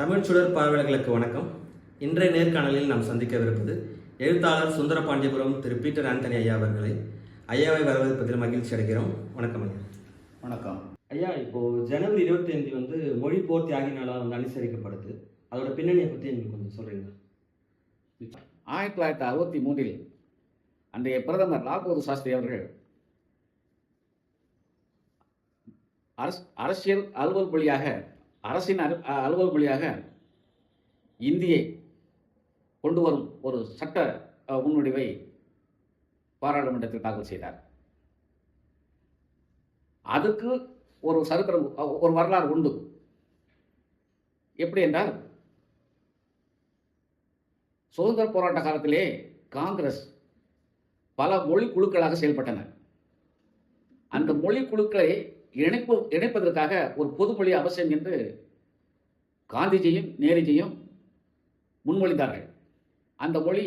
தமிழ் சுடர் பார்வையாளர்களுக்கு வணக்கம். இன்றைய நேர்காணலில் நாம் சந்திக்கவிருப்பது எழுத்தாளர் சுந்தர பாண்டியபுரம் திரு பீட்டர் ஆண்டனி ஐயா அவர்களை. ஐயாவை வரவேற்பதில் மகிழ்ச்சி அடைகிறோம். வணக்கம் ஐயா. வணக்கம். ஐயா இப்போ ஜனவரி இருபத்தி ஐந்து வந்து மொழி போர் தியாகி நாளாக வந்து அனுசரிக்கப்படுது. அதோட பின்னணியை பற்றி எனக்கு கொஞ்சம் சொல்றீங்களா? ஆயிரத்தி தொள்ளாயிரத்தி அறுபத்தி மூன்றில் அன்றைய பிரதமர் லால்பகதூர் சாஸ்திரி அவர்கள் அரசு அரசியல் அலுவல் வழியாக அரசின் அலு- அ- அலுவல் வழியாக இந்தியை கொண்டு வரும் ஒரு சட்ட முன்வடிவை பாராளுமன்றத்தில் தாக்கல் செய்தார். அதுக்கு ஒரு சரித்திரம் ஒரு வரலாறு உண்டு. எப்படி என்றால் சுதந்திர போராட்ட காலத்திலே காங்கிரஸ் பல மொழி குழுக்களாக செயல்பட்டன அந்த மொழி குழுக்களை இணைப்பு இணைப்பதற்காக ஒரு பொதுமொழி அவசியம் என்று காந்திஜியும் நேருஜியும் முன்மொழிந்தார்கள். அந்த மொழி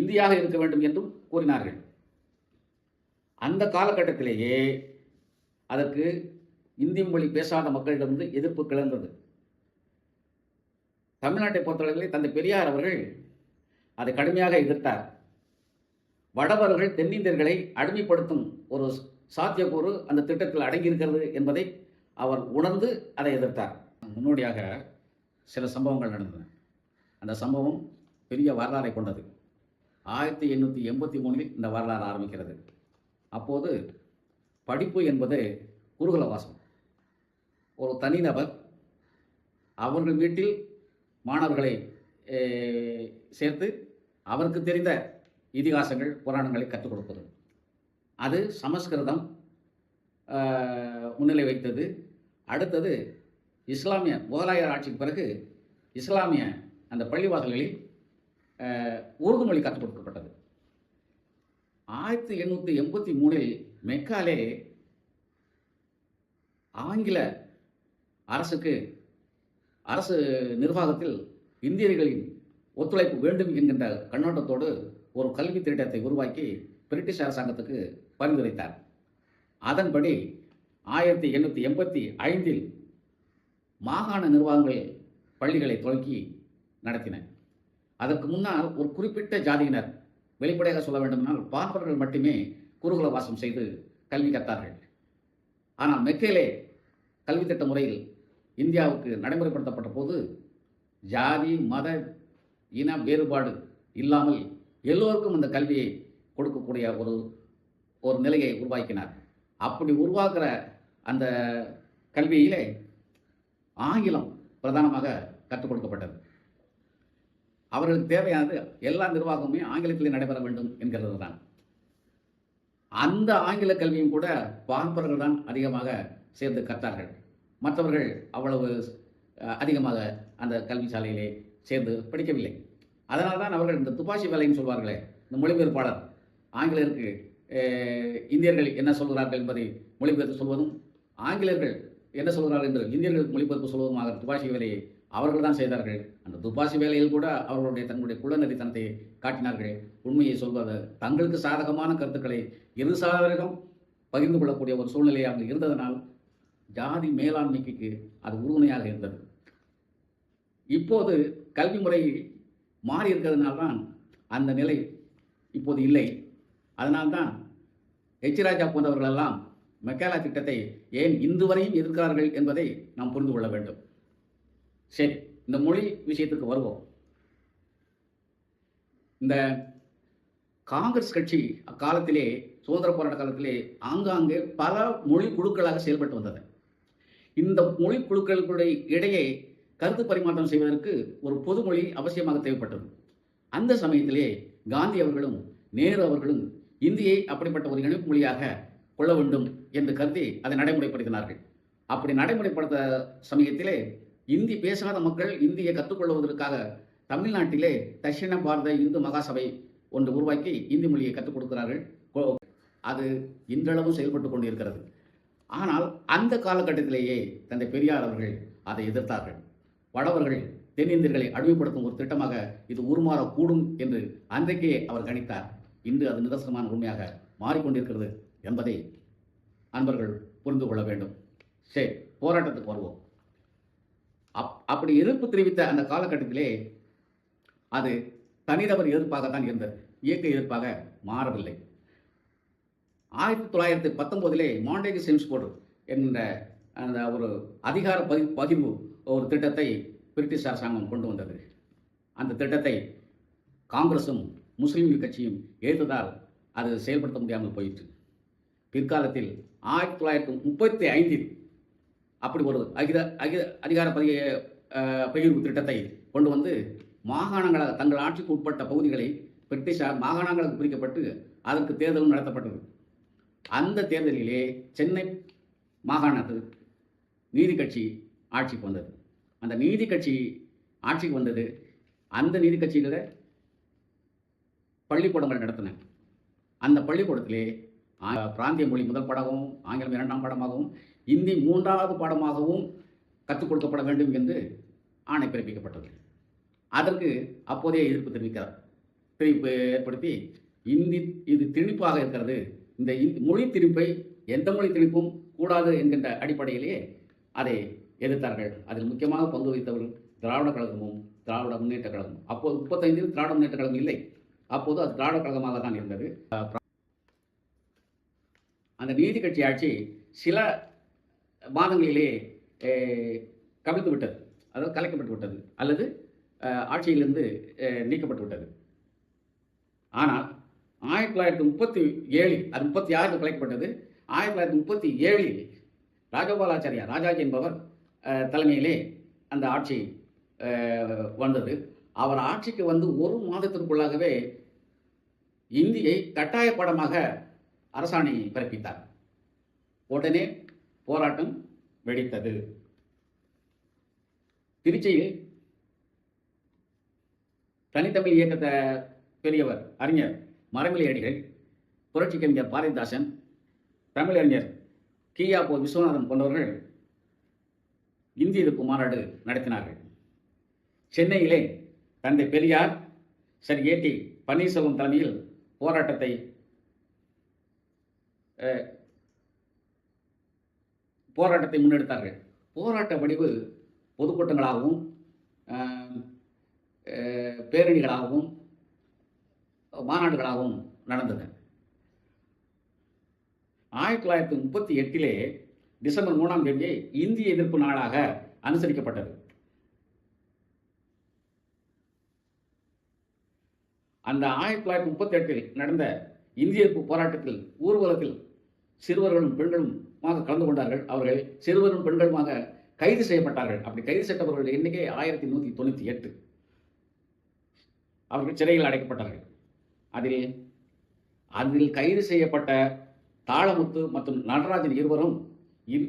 இந்தியாக இருக்க வேண்டும் என்றும் கூறினார்கள். அந்த காலகட்டத்திலேயே அதற்கு இந்தி மொழி பேசாத மக்களிடமிருந்து எதிர்ப்பு கிளர்ந்தது. தமிழ்நாட்டை பொறுத்தளவில் தந்தை பெரியார் அவர்கள் அதை கடுமையாக எதிர்த்தார். வடவர்கள் தென்னிந்தியர்களை அடிமைப்படுத்தும் ஒரு சாத்தியக்கூறு அந்த திட்டத்தில் அடங்கியிருக்கிறது என்பதை அவர் உணர்ந்து அதை எதிர்த்தார். முன்னோடியாக சில சம்பவங்கள் நடந்தன அந்த சம்பவம் பெரிய வரலாறை கொண்டது. ஆயிரத்தி எண்ணூற்றி எண்பத்தி மூணில் இந்த வரலாறு ஆரம்பிக்கிறது. அப்போது படிப்பு என்பது குருகுல வாசம். ஒரு தனிநபர் அவர்கள் வீட்டில் மாணவர்களை சேர்த்து அவருக்கு தெரிந்த இதிகாசங்கள் புராணங்களை கற்றுக் கொடுப்பது. அது சமஸ்கிருதம் முன்னிலை வைத்தது. அடுத்தது இஸ்லாமிய முகலாயர் ஆட்சிக்கு பிறகு இஸ்லாமிய அந்த பள்ளிவாசல்களில் ஆஹ், உருது மொழி கற்றுக் கொடுக்கப்பட்டது. ஆயிரத்தி எண்ணூற்றி எண்பத்தி மூணில் மெக்காலே ஆங்கில அரசுக்கு அரசு நிர்வாகத்தில் இந்தியர்களின் ஒத்துழைப்பு வேண்டும் என்கின்ற கண்ணோட்டத்தோடு ஒரு கல்வி திட்டத்தை உருவாக்கி பிரிட்டிஷ் அரசாங்கத்துக்கு பரிந்துரைத்தார். அதன்படி ஆயிரத்தி எண்ணூற்றி எண்பத்தி ஐந்தில் மாகாண நிர்வாகங்கள் பள்ளிகளை தொடங்கி நடத்தின. அதற்கு முன்னால் ஒரு குறிப்பிட்ட ஜாதியினர் வெளிப்படையாக சொல்ல வேண்டுமென்றால் பார்ப்பவர்கள் மட்டுமே குருகுல வாசம் செய்து கல்வி கற்றார்கள். ஆனால் மெக்கேலே கல்வி திட்ட முறையில் இந்தியாவுக்கு நடைமுறைப்படுத்தப்பட்ட போது ஜாதி மத இன வேறுபாடு இல்லாமல் எல்லோருக்கும் அந்த கல்வியை கொடுக்கக்கூடிய ஒரு ஒரு நிலையை உருவாக்கினார். அப்படி உருவாக்குற அந்த கல்வியிலே ஆங்கிலம் பிரதானமாக கற்றுக் கொடுக்கப்பட்டது. அவர்களுக்கு தேவையானது எல்லா நிர்வாகமுமே ஆங்கிலத்திலே நடைபெற வேண்டும் என்கிறது தான். அந்த ஆங்கில கல்வியும் கூட பார்ப்பவர்கள் தான் அதிகமாக சேர்ந்து கற்றார்கள். மற்றவர்கள் அவ்வளவு அதிகமாக அந்த கல்வி சாலையிலே சேர்ந்து படிக்கவில்லை. அதனால் தான் அவர்கள் இந்த துப்பாக்கி வேலைன்னு சொல்வார்களே இந்த மொழிபெயர்ப்பாளர் ஆங்கிலருக்கு இந்தியர்கள் என்ன சொல்கிறார்கள் என்பதை மொழிபெயர்த்து சொல்வதும் ஆங்கிலேயர்கள் என்ன சொல்கிறார்கள் என்று இந்தியர்கள் மொழிபெயர்ப்பு சொல்வதுமாக துபாஷி வேலையை அவர்கள் தான் செய்தார்கள். அந்த துப்பாக்கி வேலையில் கூட அவர்களுடைய தன்னுடைய குள்ளநெறித்தனத்தை காட்டினார்கள். உண்மையை சொல்வது தங்களுக்கு சாதகமான கருத்துக்களை இரு சாதகம் பகிர்ந்து கொள்ளக்கூடிய ஒரு சூழ்நிலை அங்கு இருந்ததனால் ஜாதி மேலாண்மைக்கு அது உறுதுணையாக இருந்தது. இப்போது கல்வி முறை மாறி இருக்கிறதுனால்தான் அந்த நிலை இப்போது இல்லை. அதனால்தான் எச் ராஜா போன்றவர்களெல்லாம் மெக்காலா திட்டத்தை ஏன் இன்று வரையும் எதிர்க்கிறார்கள் என்பதை நாம் புரிந்து கொள்ள வேண்டும். சரி இந்த மொழி விஷயத்துக்கு வருவோம். இந்த காங்கிரஸ் கட்சி அக்காலத்திலே சுதந்திர போராட்ட காலத்திலே ஆங்காங்கே பல மொழி குழுக்களாக செயல்பட்டு வந்தது. இந்த மொழி குழுக்களுடைய இடையே கருத்து பரிமாற்றம் செய்வதற்கு ஒரு பொதுமொழி அவசியமாக தேவைப்பட்டது. அந்த சமயத்திலே காந்தி அவர்களும் நேரு அவர்களும் இந்தியை அப்படிப்பட்ட ஒரு இணைப்பு மொழியாக கொள்ள வேண்டும் என்று கருதி அதை நடைமுறைப்படுத்தினார்கள். அப்படி நடைமுறைப்படுத்த சமயத்திலே இந்தி பேசாத மக்கள் இந்தியை கற்றுக்கொள்வதற்காக தமிழ்நாட்டிலே தட்சிண பாரத இந்து மகாசபை ஒன்று உருவாக்கி இந்தி மொழியை கற்றுக் கொடுக்கிறார்கள். அது இன்றளவும் செயல்பட்டு கொண்டிருக்கிறது. ஆனால் அந்த காலகட்டத்திலேயே தந்தை பெரியார் அவர்கள் அதை எதிர்த்தார்கள். வடவர்கள் தென்னிந்தியர்களை அழிவுபடுத்தும் ஒரு திட்டமாக இது உருமாறக்கூடும் என்று அன்றைக்கே அவர் கணித்தார். இன்று அது நிதர்சனமான உண்மையாக மாறிக்கொண்டிருக்கிறது என்பதை அன்பர்கள் புரிந்து கொள்ள வேண்டும். சரி போராட்டத்துக்கு வருவோம். அப் அப்படி எதிர்ப்பு தெரிவித்த அந்த காலகட்டத்திலே அது தனிநபர் எதிர்ப்பாகத்தான் இருந்தது. இயக்க எதிர்ப்பாக மாறவில்லை. ஆயிரத்தி தொள்ளாயிரத்தி பத்தொம்போதிலே மாண்டேஜ் செம்ஸ்போர்டு என்ற அந்த ஒரு அதிகார பதி பதிவு ஒரு திட்டத்தை பிரிட்டிஷ் அரசாங்கம் கொண்டு வந்தது. அந்த திட்டத்தை காங்கிரஸும் முஸ்லீம் கட்சியும் ஏற்றதால் அது செயல்படுத்த முடியாமல் போயிற்று. பிற்காலத்தில் ஆயிரத்தி தொள்ளாயிரத்தி முப்பத்தி ஐந்தில் அப்படி ஒரு அகித அகித அதிகார பதிய பகிர்வு திட்டத்தை கொண்டு வந்து மாகாணங்களாக தங்கள் ஆட்சிக்கு உட்பட்ட பகுதிகளை பிரிட்டிஷார் மாகாணங்களுக்கு பிரிக்கப்பட்டு அதற்கு தேர்தலும் நடத்தப்பட்டது. அந்த தேர்தலிலே சென்னை மாகாணத்தில் நீதி கட்சி ஆட்சிக்கு வந்தது. அந்த நீதி கட்சி ஆட்சிக்கு வந்தது. அந்த நீதி கட்சியில் பள்ளிக்கூடங்கள் நடத்தின அந்த பள்ளிக்கூடத்திலே பிராந்திய மொழி முதல் பாடமாகவும் ஆங்கிலம் இரண்டாம் பாடமாகவும் இந்தி மூன்றாவது பாடமாகவும் கற்றுக் கொடுக்கப்பட வேண்டும் என்று ஆணை பிறப்பிக்கப்பட்டது. அதற்கு அப்போதைய எதிர்ப்பு தெரிவிக்கிறார் திரிப்பு ஏற்படுத்தி இந்தி இது திணிப்பாக இருக்கிறது. இந்த இந்தி மொழி திணிப்பை எந்த மொழி திணிப்பும் கூடாது என்கின்ற அடிப்படையிலேயே அதை எதிர்த்தார்கள். அதில் முக்கியமாக பங்கு வகித்தவர் திராவிட கழகமும் திராவிட முன்னேற்ற கழகமும். அப்போது முப்பத்தைந்தில் திராவிட முன்னேற்ற கழகம் இல்லை. அப்போது அது திராவிட கழகமாக தான் இருந்தது. அந்த நீதி கட்சி ஆட்சி சில மாதங்களிலே கவிழ்த்து விட்டது. அதாவது கலைக்கப்பட்டு விட்டது. அல்லது ஆட்சியிலிருந்து நீக்கப்பட்டு விட்டது. ஆனால் ஆயிரத்தி தொள்ளாயிரத்தி முப்பத்தி ஏழில் அது முப்பத்தி ஆறில் கலைக்கப்பட்டது. ஆயிரத்தி தொள்ளாயிரத்தி முப்பத்தி ஏழில் ராஜகோபாலாச்சாரியா ராஜாஜி என்பவர் அஹ், தலைமையிலே அந்த ஆட்சி அஹ், வந்தது. அவர் ஆட்சிக்கு வந்து ஒரு மாதத்திற்குள்ளாகவே இந்தியை கட்டாய படமாக அரசாணை பிறப்பித்தார். உடனே போராட்டம் வெடித்தது. திருச்சியில் தனித்தமிழ் இயக்கத்தை பெரியவர் அறிஞர் மரமிலை அடிகள் புரட்சி கவிஞர் பாரதிதாசன் தமிழறிஞர் கியா போ. விஸ்வநாதன் போன்றவர்கள் இந்திய எதிர்ப்பு மாநாடு நடத்தினார்கள். சென்னையிலே தந்தை பெரியார் சரி ஏடி பன்னீர்செல்வம் தலைமையில் போராட்டத்தை போராட்டத்தை முன்னெடுத்தார்கள். போராட்ட வடிவு பொதுக்கூட்டங்களாகவும் பேரணிகளாகவும் மாநாடுகளாகவும் நடந்தது. ஆயிரத்தி தொள்ளாயிரத்தி முப்பத்தி எட்டிலே டிசம்பர் மூணாம் தேதி இந்திய எதிர்ப்பு நாளாக அனுசரிக்கப்பட்டது. அந்த ஆயிரத்தி தொள்ளாயிரத்தி முப்பத்தி எட்டில் நடந்த இந்திய போராட்டத்தில் ஊர்வலத்தில் சிறுவர்களும் பெண்களுமாக கலந்து கொண்டார்கள். அவர்கள் சிறுவரும் பெண்களுமாக கைது செய்யப்பட்டார்கள். அப்படி கைது செய்யப்பட்டவர்களுடைய எண்ணிக்கை ஆயிரத்தி நூற்றி தொண்ணூற்றி எட்டு. அவர்கள் சிறையில் அடைக்கப்பட்டார்கள். அதில் அதில் கைது செய்யப்பட்ட தாளமுத்து மற்றும் நடராஜன் இருவரும் இன்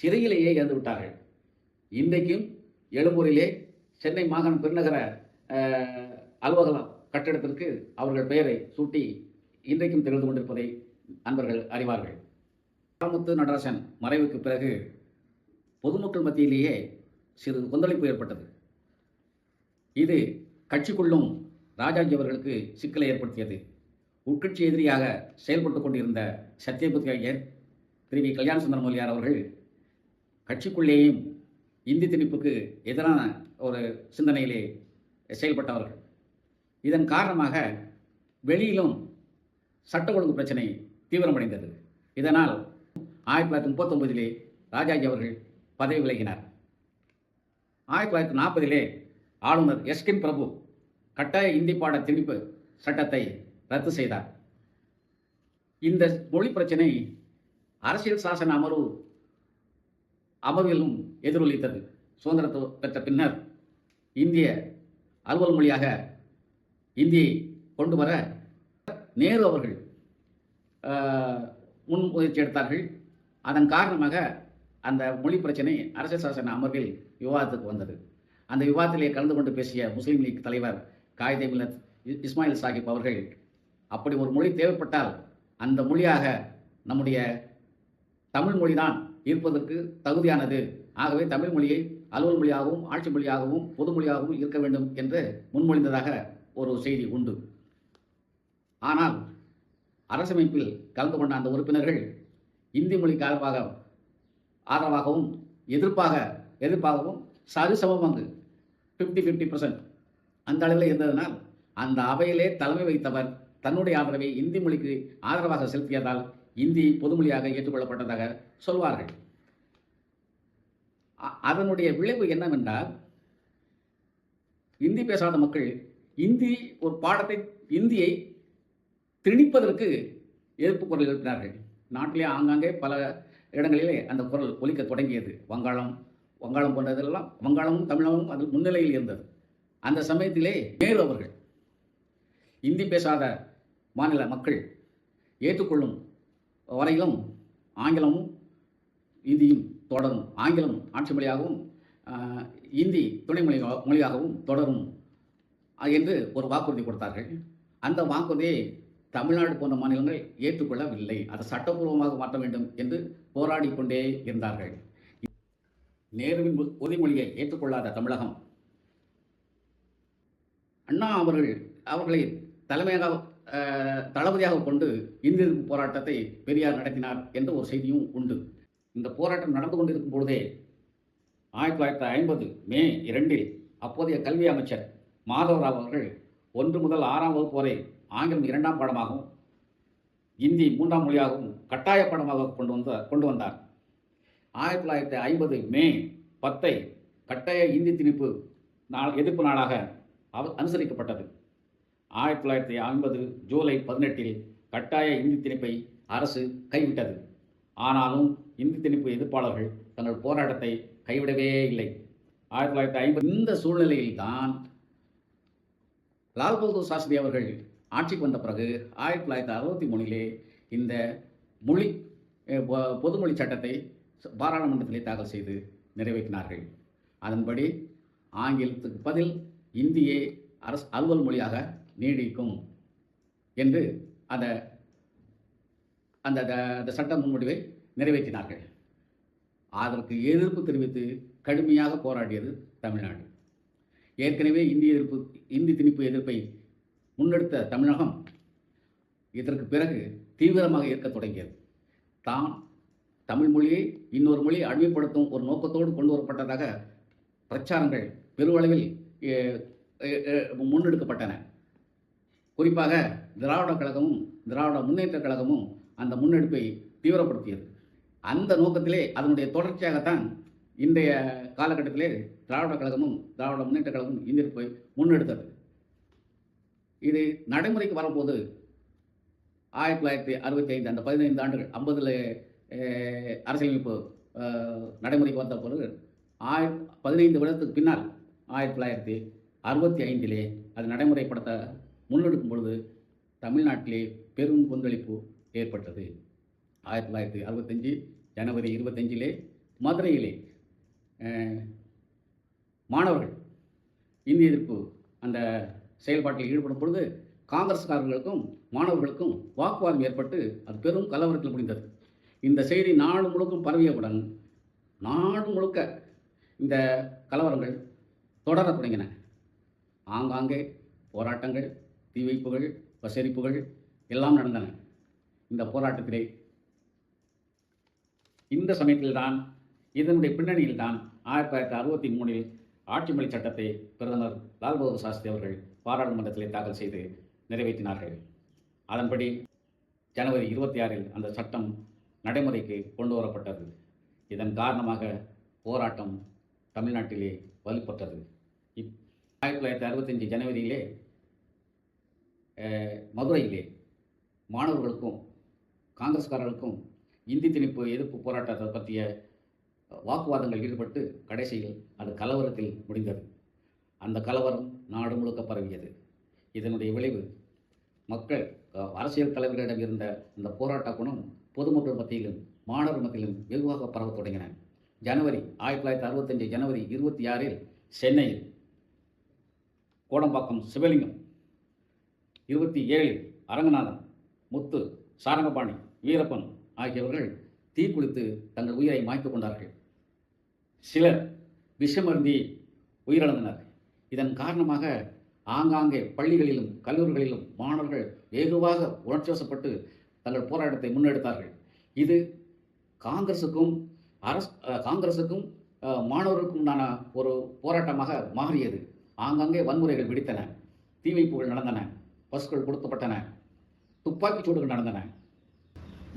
சிறையிலேயே இறந்து விட்டார்கள். இன்றைக்கும் எழும்பூரிலே சென்னை மாகாண பெருநகர அலுவலகம் கட்டிடத்திற்கு அவர்கள் பெயரை சூட்டி இன்றைக்கும் திகழ்ந்து கொண்டிருப்பதை அன்பர்கள் அறிவார்கள். ராமுத்து நடராசன் மறைவுக்கு பிறகு பொதுமக்கள் மத்தியிலேயே சிறு கொந்தளிப்பு ஏற்பட்டது. இது கட்சிக்குள்ளும் ராஜாஜி அவர்களுக்கு சிக்கலை ஏற்படுத்தியது. உட்கட்சி எதிரியாக செயல்பட்டு கொண்டிருந்த சத்யபுத் ஐயர் திரு வி. கல்யாண சுந்தர மொழியார் அவர்கள் கட்சிக்குள்ளேயும் இந்தி திணிப்புக்கு எதிரான ஒரு சிந்தனையிலே செயல்பட்டவர்கள். இதன் காரணமாக வெளியிலும் சட்ட ஒழுங்கு பிரச்சனை தீவிரமடைந்தது. இதனால் ஆயிரத்தி தொள்ளாயிரத்தி முப்பத்தொன்பதிலே ராஜாஜி அவர்கள் பதவி விலகினார். ஆயிரத்தி தொள்ளாயிரத்தி நாற்பதிலே ஆளுநர் எஸ்கின் பிரபு கட்டாய இந்தி பாட திணிப்பு சட்டத்தை ரத்து செய்தார். இந்த மொழி பிரச்சனை அரசியல் சாசன அமர்வு அமர்விலும் எதிரொலித்தது. சுதந்திரத்தை பெற்ற பின்னர் இந்திய அலுவல் மொழியாக இந்தியை கொண்டு வர நேரு அவர்கள் முன் முயற்சி எடுத்தார்கள். அதன் காரணமாக அந்த மொழி பிரச்சனை அரசியல் சாசன அமர்வில் விவாதத்துக்கு வந்தது. அந்த விவாதத்திலே கலந்து கொண்டு பேசிய முஸ்லீம் லீக் தலைவர் காயிதே மில்லத் இஸ்மாயில் சாஹிப் அவர்கள் அப்படி ஒரு மொழி தேவைப்பட்டால் அந்த மொழியாக நம்முடைய தமிழ் மொழிதான் இருப்பதற்கு தகுதியானது. ஆகவே தமிழ் மொழியை அலுவல் மொழியாகவும் ஆட்சி மொழியாகவும் பொது மொழியாகவும் இருக்க வேண்டும் என்று முன்மொழிந்ததாக ஒரு செய்தி உண்டு. ஆனால் அரசமைப்பில் கலந்து கொண்ட அந்த உறுப்பினர்கள் இந்தி மொழிக்கு ஆதரவாக ஆதரவாகவும் எதிர்ப்பாக எதிர்ப்பாகவும் சரிசம பங்கு ஃபிஃப்டி ஃபிஃப்டி பர்சன்ட் அந்த அளவில் இருந்ததனால் அந்த அவையிலே தலைமை வைத்தவர் தன்னுடைய ஆதரவை இந்தி மொழிக்கு ஆதரவாக செலுத்தியதால் இந்தி பொதுமொழியாக ஏற்றுக்கொள்ளப்பட்டதாக சொல்வார்கள். அதனுடைய விளைவு என்னவென்றால் இந்தி பேசாத மக்கள் இந்தி ஒரு பாடத்தை இந்தியை திணிப்பதற்கு எதிர்ப்பு குரல் எழுப்பினார்கள். நாட்டிலே ஆங்காங்கே பல இடங்களிலே அந்த குரல் ஒலிக்க தொடங்கியது. வங்காளம் வங்காளம் போன்றதெல்லாம் வங்காளமும் தமிழமும் அதில் முன்னிலையில் இருந்தது. அந்த சமயத்திலே மேலும் அவர்கள் இந்தி பேசாத மாநில மக்கள் ஏற்றுக்கொள்ளும் வரையிலும் ஆங்கிலமும் இந்தியும் தொடரும். ஆங்கிலம் ஆட்சி மொழியாகவும் இந்தி துணை மொழி மொழியாகவும் தொடரும். என்று ஒரு வாக்குறுதி கொடுத்தார்கள். அந்த வாக்குறுதியை தமிழ்நாடு போன்ற மாநிலங்கள் ஏற்றுக்கொள்ளவில்லை. அதை சட்டப்பூர்வமாக மாற்ற வேண்டும் என்று போராடி கொண்டே இருந்தார்கள். நேருவின் உறுதிமொழியை ஏற்றுக்கொள்ளாத தமிழகம். அண்ணா அவர்கள் அவர்களை தலைமையாக தளபதியாக கொண்டு இந்திய போராட்டத்தை பெரியார் நடத்தினார் என்ற ஒரு செய்தியும் உண்டு. இந்த போராட்டம் நடந்து கொண்டிருக்கும் பொழுதே ஆயிரத்தி தொள்ளாயிரத்தி ஐம்பது மே இரண்டில் அப்போதைய கல்வி அமைச்சர் மாதவராவ் அவர்கள் ஒன்று முதல் ஆறாம் வகுப்பு வரை ஆங்கிலம் இரண்டாம் பாடமாகவும் இந்தி மூன்றாம் மொழியாகவும் கட்டாய பாடமாக கொண்டு வந்த கொண்டு வந்தார். ஆயிரத்தி தொள்ளாயிரத்தி ஐம்பது மே பத்தை கட்டாய இந்தி திணிப்பு நாள் எதிர்ப்பு நாளாக அவ- அனுசரிக்கப்பட்டது. ஆயிரத்தி தொள்ளாயிரத்தி ஐம்பது ஜூலை பதினெட்டில் கட்டாய இந்தி திணிப்பை அரசு கைவிட்டது. ஆனாலும் இந்தி திணிப்பு எதிர்ப்பாளர்கள் தங்கள் போராட்டத்தை கைவிடவே இல்லை. ஆயிரத்தி தொள்ளாயிரத்தி ஐம்பது இந்த சூழ்நிலையில்தான் லால் பகதூர் சாஸ்திரி அவர்கள் ஆட்சிக்கு வந்த பிறகு ஆயிரத்தி தொள்ளாயிரத்தி அறுபத்தி மூணிலே இந்த மொழி பொ- பொதுமொழி சட்டத்தை பாராளுமன்றத்திலே தாக்கல் செய்து நிறைவேற்றினார்கள். அதன்படி ஆங்கிலத்துக்கு பதில் இந்தியே அரசு அலுவல் மொழியாக நீடிக்கும் என்று அந்த அந்த த- அந்த சட்ட முன்வடிவை நிறைவேற்றினார்கள். அதற்கு எதிர்ப்பு தெரிவித்து கடுமையாக போராடியது தமிழ்நாடு. ஏற்கனவே இந்திய எதிர்ப்பு இந்தி திணிப்பு எதிர்ப்பை முன்னெடுத்த தமிழகம் இதற்கு பிறகு தீவிரமாக ஏற்க தொடங்கியது. தான் தமிழ் மொழியை இன்னொரு மொழியை அடிமைப்படுத்தும் ஒரு நோக்கத்தோடு கொண்டு வரப்பட்டதாக பிரச்சாரங்கள் பெருவளவில் முன்னெடுக்கப்பட்டன. குறிப்பாக திராவிட கழகமும் திராவிட முன்னேற்ற கழகமும் அந்த முன்னெடுப்பை தீவிரப்படுத்தியது. அந்த நோக்கத்திலே அதனுடைய தொடர்ச்சியாகத்தான் இன்றைய காலகட்டத்திலே திராவிட கழகமும் திராவிட முன்னேற்ற கழகமும் இந்திருப்பை முன்னெடுத்தது. இது நடைமுறைக்கு வரும்போது ஆயிரத்தி தொள்ளாயிரத்தி அறுபத்தி ஐந்து அந்த பதினைந்து ஆண்டுகள் ஐம்பதில் அரசியலமைப்பு நடைமுறைக்கு வந்த பிறகு ஆயிர பதினைந்து வருடத்துக்கு பின்னால் ஆயிரத்தி தொள்ளாயிரத்தி அறுபத்தி ஐந்திலே அது நடைமுறைப்படுத்த முன்னெடுக்கும் பொழுது தமிழ்நாட்டிலே பெரும் கொந்தளிப்பு ஏற்பட்டது. ஆயிரத்தி தொள்ளாயிரத்தி அறுபத்தஞ்சு ஜனவரி இருபத்தஞ்சிலே மதுரையிலே மாணவர்கள் இந்திய எதிர்ப்பு அந்த செயல்பாட்டில் ஈடுபடும் பொழுது காங்கிரஸ்காரர்களுக்கும் மாணவர்களுக்கும் வாக்குவாதம் ஏற்பட்டு அது பெரும் கலவரத்தில் முடிந்தது. இந்த செய்தி நாடு முழுக்கும் பரவியவுடன் நாடு முழுக்க இந்த கலவரங்கள் தொடரத் தொடங்கின. ஆங்காங்கே போராட்டங்கள் தீ வைப்புகள் பசரிப்புகள் எல்லாம் நடந்தன. இந்த போராட்டத்திலே இந்த சமயத்தில்தான் இதனுடைய பின்னணியில்தான் ஆயிரத்தி தொள்ளாயிரத்தி அறுபத்தி மூணில் ஆட்சி மொழி சட்டத்தை பிரதமர் லால் பகதூர் சாஸ்திரி அவர்கள் பாராளுமன்றத்திலே தாக்கல் செய்து நிறைவேற்றினார்கள். அதன்படி ஜனவரி இருபத்தி ஆறில் அந்த சட்டம் நடைமுறைக்கு கொண்டு வரப்பட்டது. இதன் காரணமாக போராட்டம் தமிழ்நாட்டிலே வலுப்பட்டது இப் ஆயிரத்தி தொள்ளாயிரத்தி அறுபத்தஞ்சு ஜனவரியிலே மதுரையிலே மாணவர்களுக்கும் காங்கிரஸ்காரர்களுக்கும் இந்தி திணிப்பு எதிர்ப்பு போராட்டத்தை பற்றிய வாக்குவாதங்கள் ஈடுபட்டு கடைசியில் அது கலவரத்தில் முடிந்தது. அந்த கலவரம் நாடு முழுக்க பரவியது. இதனுடைய விளைவு மக்கள் அரசியல் தலைவர்களிடம் இருந்த இந்த போராட்ட குணம் பொதுமக்கள் மத்தியிலும் மாணவர் மத்தியிலும் வெகுவாக பரவத் தொடங்கின. ஜனவரி ஆயிரத்தி தொள்ளாயிரத்தி அறுபத்தஞ்சு ஜனவரி இருபத்தி ஆறில் சென்னையில் கோடம்பாக்கம் சிவலிங்கம் இருபத்தி ஏழில் அரங்கநாதன் முத்து சாரங்கபாணி வீரப்பன் ஆகியவர்கள் தீக்குளித்து தங்கள் உயிரை மாய்த்து கொண்டார்கள். சிலர் விஷமருந்தி உயிரிழந்தனர். இதன் காரணமாக ஆங்காங்கே பள்ளிகளிலும் கல்லூரிகளிலும் மாணவர்கள் வெகுவாக உணர்ச்சிவசப்பட்டு தங்கள் போராட்டத்தை முன்னெடுத்தார்கள். இது காங்கிரசுக்கும் அரசு காங்கிரஸுக்கும் காங்கிரசுக்கும் மாணவர்களுக்கும் உண்டான ஒரு போராட்டமாக மாறியது. ஆங்காங்கே வன்முறைகள் வெடித்தன. தீ வைப்புகள் நடந்தன. பஸ்கள் கொடுக்கப்பட்டன துப்பாக்கிச் சூடுகள் நடந்தன.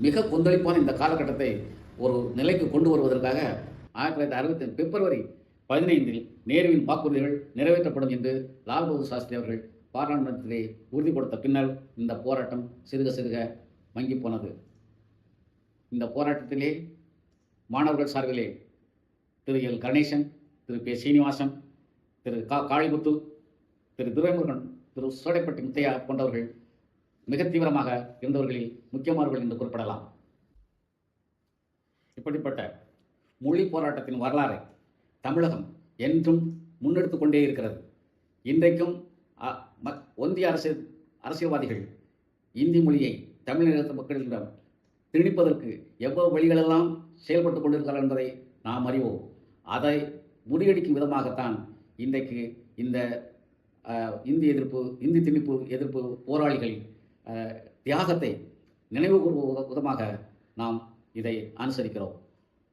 மிக கொந்தளிப்பான இந்த காலகட்டத்தை ஒரு நிலைக்கு கொண்டு வருவதற்காக ஆயிரத்தி தொள்ளாயிரத்தி அறுபத்தி பிப்ரவரி பதினைந்தில் நேருவின் வாக்குறுதிகள் நிறைவேற்றப்படும் என்று லால் பகதூர் சாஸ்திரி அவர்கள் பாராளுமன்றத்திலே உறுதி கொடுத்த பின்னர் இந்த போராட்டம் சிறுக சிறுக வங்கி போனது. இந்த போராட்டத்திலே மாணவர்கள் சார்பிலே திரு எல். கணேசன் திரு பே சீனிவாசன் திரு கா. காளிமுத்து திரு துரைமுருகன் திரு சோடைப்பட்டி முத்தையா போன்றவர்கள் மிக தீவிரமாக இருந்தவர்களில் முக்கியமானவர்கள் என்று குறிப்பிடலாம். இப்படிப்பட்ட மொழி போராட்டத்தின் வரலாறை தமிழகம் என்றும் முன்னெடுத்து கொண்டே இருக்கிறது. இன்றைக்கும் அ- ம- ஒன்றிய அரசு அரசியல்வாதிகள் இந்தி மொழியை தமிழக மக்களிடம் திணிப்பதற்கு எவ்வளவு வழிகளெல்லாம் செயல்பட்டு கொண்டிருக்கிறார்கள் என்பதை நாம் அறிவோம். அதை முறியடிக்கும் விதமாகத்தான் இன்றைக்கு இந்த இந்தி எதிர்ப்பு இந்தி திணிப்பு எதிர்ப்பு போராளிகள் தியாகத்தை நினைவு கூறுவ விதமாக நாம் இதை அனுசரிக்கிறோம்.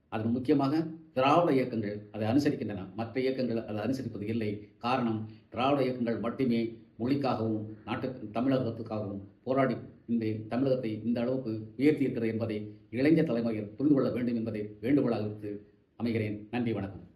அதில் முக்கியமாக திராவிட இயக்கங்கள் அதை அனுசரிக்கின்றன. மற்ற இயக்கங்கள் அதை அனுசரிப்பது இல்லை. காரணம் திராவிட இயக்கங்கள் மட்டுமே மொழிக்காகவும் நாட்டு தமிழகத்துக்காகவும் போராடி இந்த தமிழகத்தை இந்த அளவுக்கு உயர்த்தியிருக்கிறது என்பதை இளைஞர் தலைமுறையில் புரிந்து கொள்ள வேண்டும் என்பதை வேண்டுகோளாக அமைகிறேன். நன்றி வணக்கம்.